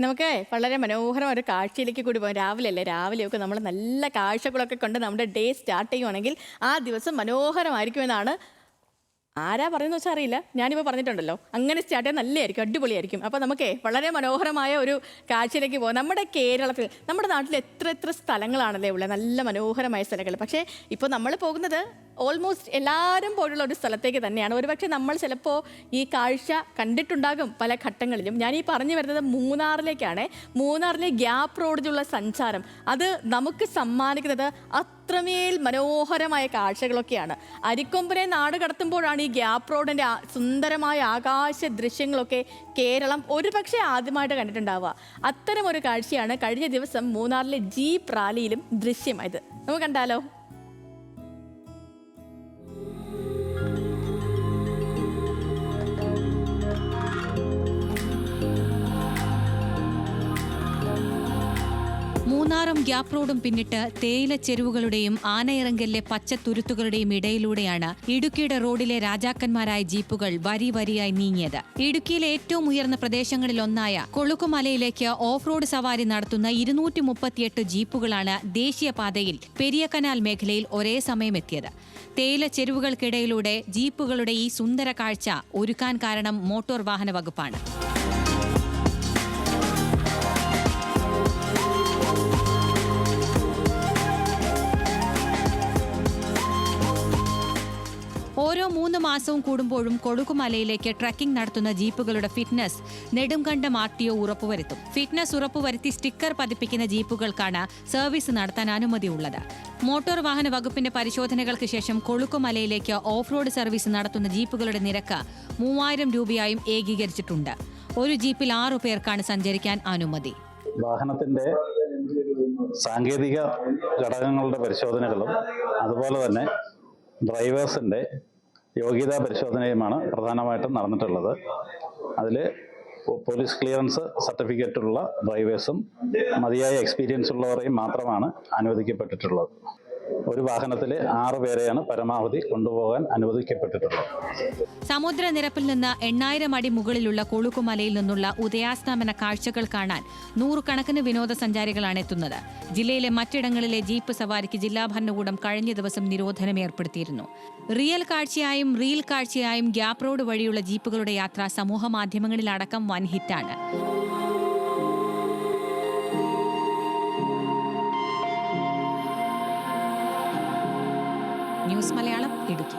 നമുക്ക് വളരെ മനോഹരം ഒരു കാഴ്ചയിലേക്ക് കൂടി പോകാം. രാവിലെ അല്ലേ? രാവിലെയൊക്കെ നമ്മൾ നല്ല കാഴ്ചകളൊക്കെ കൊണ്ട് നമ്മുടെ ഡേ സ്റ്റാർട്ട് ചെയ്യുവാണെങ്കിൽ ആ ദിവസം മനോഹരമായിരിക്കുമെന്നാണ്. ആരാ പറയുന്നത് വെച്ചാൽ അറിയില്ല. ഞാനിപ്പോൾ പറഞ്ഞിട്ടുണ്ടല്ലോ. അങ്ങനെ സ്റ്റാർട്ട് ചെയ്യാൻ നല്ലതായിരിക്കും അടിപൊളിയായിരിക്കും. അപ്പോൾ നമുക്ക് വളരെ മനോഹരമായ ഒരു കാഴ്ചയിലേക്ക് പോകാം. നമ്മുടെ കേരളത്തിൽ നമ്മുടെ നാട്ടിൽ എത്ര എത്ര സ്ഥലങ്ങളാണല്ലേ ഉള്ളത്? നല്ല മനോഹരമായ സ്ഥലങ്ങൾ. പക്ഷേ ഇപ്പോൾ നമ്മൾ പോകുന്നത് ഓൾമോസ്റ്റ് എല്ലാവരും പോലുള്ള ഒരു സ്ഥലത്തേക്ക് തന്നെയാണ്. ഒരുപക്ഷെ നമ്മൾ ചിലപ്പോൾ ഈ കാഴ്ച കണ്ടിട്ടുണ്ടാകും പല ഘട്ടങ്ങളിലും. ഞാൻ ഈ പറഞ്ഞു വരുന്നത് മൂന്നാറിലേക്കാണ്. മൂന്നാറിലെ ഗ്യാപ്പ് റോഡിലുള്ള സഞ്ചാരം അത് നമുക്ക് സമ്മാനിക്കുന്നത് അത്രമേൽ മനോഹരമായ കാഴ്ചകളൊക്കെയാണ്. അരിക്കൊമ്പനെ നാട് കടത്തുമ്പോഴാണ് ഈ ഗ്യാപ്പ് റോഡിന്റെ സുന്ദരമായ ആകാശ ദൃശ്യങ്ങളൊക്കെ കേരളം ഒരുപക്ഷെ ആദ്യമായിട്ട് കണ്ടിട്ടുണ്ടാവുക. അത്തരം ഒരു കാഴ്ചയാണ് കഴിഞ്ഞ ദിവസം മൂന്നാറിലെ ജീപ്പ് റാലിയിലും ദൃശ്യമായത്. നമുക്ക് കണ്ടാലോ? മൂന്നാറും ഗ്യാപ് റോഡും പിന്നിട്ട് തേയില ചെരുവുകളുടെയും ആനയിറങ്കലിലെ പച്ചത്തുരുത്തുകളുടെയും ഇടയിലൂടെയാണ് ഇടുക്കിയുടെ റോഡിലെ രാജാക്കന്മാരായ ജീപ്പുകൾ വരി വരിയായി നീങ്ങിയത്. ഇടുക്കിയിലെ ഏറ്റവും ഉയർന്ന പ്രദേശങ്ങളിലൊന്നായ കൊളുക്കുമലയിലേക്ക് ഓഫ് റോഡ് സവാരി നടത്തുന്ന ഇരുന്നൂറ്റി മുപ്പത്തിയെട്ട് ജീപ്പുകളാണ് ദേശീയപാതയിൽ പെരിയ കനാൽ മേഖലയിൽ ഒരേ സമയം എത്തിയത് തേയില ചെരുവുകൾക്കിടയിലൂടെ ജീപ്പുകളുടെ ഈ സുന്ദര കാഴ്ച ഒരുക്കാൻ കാരണം മോട്ടോർ വാഹന വകുപ്പാണ്. മാസവും കൂടുമ്പോഴും കൊടുക്കുമലയിലേക്ക് ട്രക്കിംഗ് നടത്തുന്ന ജീപ്പുകളുടെ fitness Nedumkandam R T O ഉറപ്പുവരുത്തും. Fitness ഉറപ്പുവരുത്തി സ്റ്റിക്കർ പതിപ്പിക്കുന്ന ജീപ്പുകൾക്കാണ് സർവീസ് നടത്താൻ അനുമതിയുള്ളത്. മോട്ടോർ വാഹന വകുപ്പിന്റെ പരിശോധനകൾക്ക് ശേഷം കൊളുക്കുമലയിലേക്ക് ഓഫ് റോഡ് സർവീസ് നടത്തുന്ന ജീപ്പുകളുടെ നിരക്ക് മൂവായിരം രൂപയായും ഏകീകരിച്ചിട്ടുണ്ട്. ഒരു ജീപ്പിൽ ആറു പേർക്കാണ് സഞ്ചരിക്കാൻ അനുമതി. വാഹനത്തിന്റെ സാങ്കേതിക ഘടകങ്ങളുടെ പരിശോധനകളും അതുപോലെ തന്നെ ഡ്രൈവേഴ്സിന്റെ യോഗ്യതാ പരിശോധനയുമാണ് പ്രധാനമായിട്ടും നടന്നിട്ടുള്ളത്. അതിൽ പോലീസ് ക്ലിയറൻസ് സർട്ടിഫിക്കറ്റുള്ള ഡ്രൈവേഴ്സും മതിയായ എക്സ്പീരിയൻസ് ഉള്ളവരെയും മാത്രമാണ് അനുവദിക്കപ്പെട്ടിട്ടുള്ളത്. ഒരു വാഹനത്തിൽ ആറ് പേരെയാണ് പരമാവധി കൊണ്ടുപോകാൻ അനുവദിക്കപ്പെട്ടിട്ടുള്ളത്. സമുദ്രനിരപ്പിൽ നിന്ന് എണ്ണായിരം അടി മുകളിലുള്ള കൊളുക്കുമലയിൽ നിന്നുള്ള ഉദയാസ്തമന കാഴ്ചകൾ കാണാൻ നൂറുകണക്കിന് വിനോദസഞ്ചാരികളാണ് എത്തുന്നത്. ജില്ലയിലെ മറ്റിടങ്ങളിലെ ജീപ്പ് സവാരിക്ക് ജില്ലാ ഭരണകൂടം കഴിഞ്ഞ ദിവസം നിരോധനം ഏർപ്പെടുത്തിയിരുന്നു. റിയൽ കാഴ്ചയായും റീൽ കാഴ്ചയായും ഗ്യാപ് റോഡ് വഴിയുള്ള ജീപ്പുകളുടെ യാത്ര സമൂഹ മാധ്യമങ്ങളിലടക്കം വൻ ഹിറ്റാണ്. ന്യൂസ് മലയാളം ഇടുക്കി.